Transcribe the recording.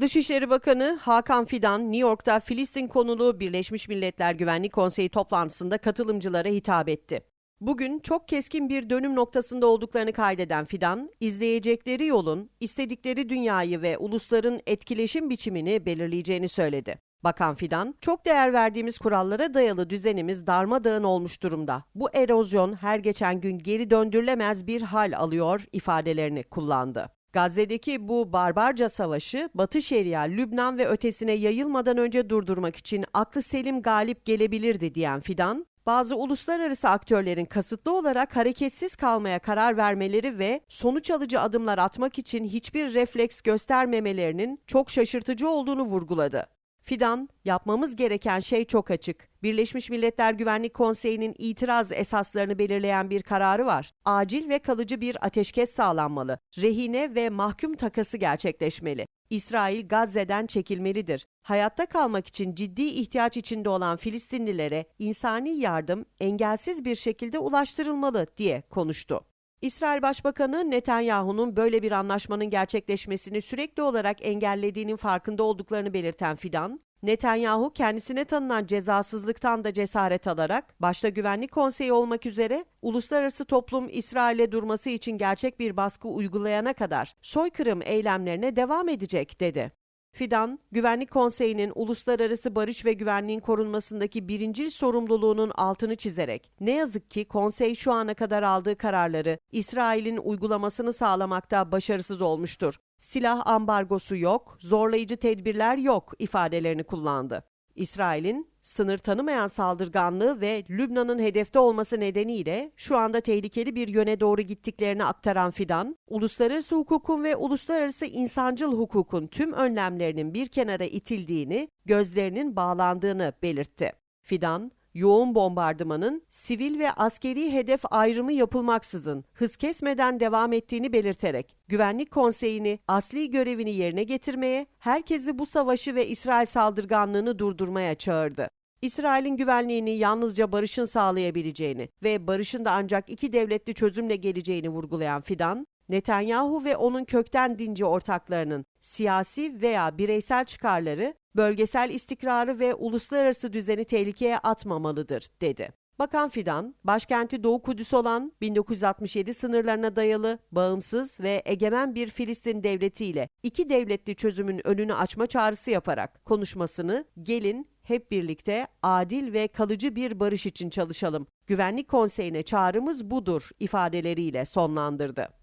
Dışişleri Bakanı Hakan Fidan, New York'ta Filistin konulu Birleşmiş Milletler Güvenlik Konseyi toplantısında katılımcılara hitap etti. Bugün çok keskin bir dönüm noktasında olduklarını kaydeden Fidan, izleyecekleri yolun istedikleri dünyayı ve ulusların etkileşim biçimini belirleyeceğini söyledi. Bakan Fidan, çok değer verdiğimiz kurallara dayalı düzenimiz darmadağın olmuş durumda. Bu erozyon her geçen gün geri döndürülemez bir hal alıyor ifadelerini kullandı. Gazze'deki bu barbarca savaşı Batı Şeria, Lübnan ve ötesine yayılmadan önce durdurmak için aklı selim galip gelebilirdi diyen Fidan, bazı uluslararası aktörlerin kasıtlı olarak hareketsiz kalmaya karar vermeleri ve sonuç alıcı adımlar atmak için hiçbir refleks göstermemelerinin çok şaşırtıcı olduğunu vurguladı. Fidan, yapmamız gereken şey çok açık. Birleşmiş Milletler Güvenlik Konseyi'nin itiraz esaslarını belirleyen bir kararı var. Acil ve kalıcı bir ateşkes sağlanmalı. Rehine ve mahkum takası gerçekleşmeli. İsrail Gazze'den çekilmelidir. Hayatta kalmak için ciddi ihtiyaç içinde olan Filistinlilere insani yardım engelsiz bir şekilde ulaştırılmalı diye konuştu. İsrail Başbakanı Netanyahu'nun böyle bir anlaşmanın gerçekleşmesini sürekli olarak engellediğinin farkında olduklarını belirten Fidan, Netanyahu kendisine tanınan cezasızlıktan da cesaret alarak başta Güvenlik Konseyi olmak üzere uluslararası toplum İsrail'e durması için gerçek bir baskı uygulayana kadar soykırım eylemlerine devam edecek dedi. Fidan, Güvenlik Konseyi'nin uluslararası barış ve güvenliğin korunmasındaki birincil sorumluluğunun altını çizerek, ne yazık ki konsey şu ana kadar aldığı kararları İsrail'in uygulamasını sağlamakta başarısız olmuştur. Silah ambargosu yok, zorlayıcı tedbirler yok ifadelerini kullandı. İsrail'in sınır tanımayan saldırganlığı ve Lübnan'ın hedefte olması nedeniyle şu anda tehlikeli bir yöne doğru gittiklerini aktaran Fidan, uluslararası hukukun ve uluslararası insancıl hukukun tüm önlemlerinin bir kenara itildiğini, gözlerinin bağlandığını belirtti. Fidan, yoğun bombardımanın sivil ve askeri hedef ayrımı yapılmaksızın hız kesmeden devam ettiğini belirterek Güvenlik Konseyi'ni asli görevini yerine getirmeye, herkesi bu savaşı ve İsrail saldırganlığını durdurmaya çağırdı. İsrail'in güvenliğini yalnızca barışın sağlayabileceğini ve barışın da ancak iki devletli çözümle geleceğini vurgulayan Fidan, Netanyahu ve onun kökten dinci ortaklarının siyasi veya bireysel çıkarları bölgesel istikrarı ve uluslararası düzeni tehlikeye atmamalıdır, dedi. Bakan Fidan, başkenti Doğu Kudüs olan 1967 sınırlarına dayalı, bağımsız ve egemen bir Filistin devletiyle iki devletli çözümün önünü açma çağrısı yaparak konuşmasını gelin hep birlikte adil ve kalıcı bir barış için çalışalım. Güvenlik Konseyi'ne çağrımız budur ifadeleriyle sonlandırdı.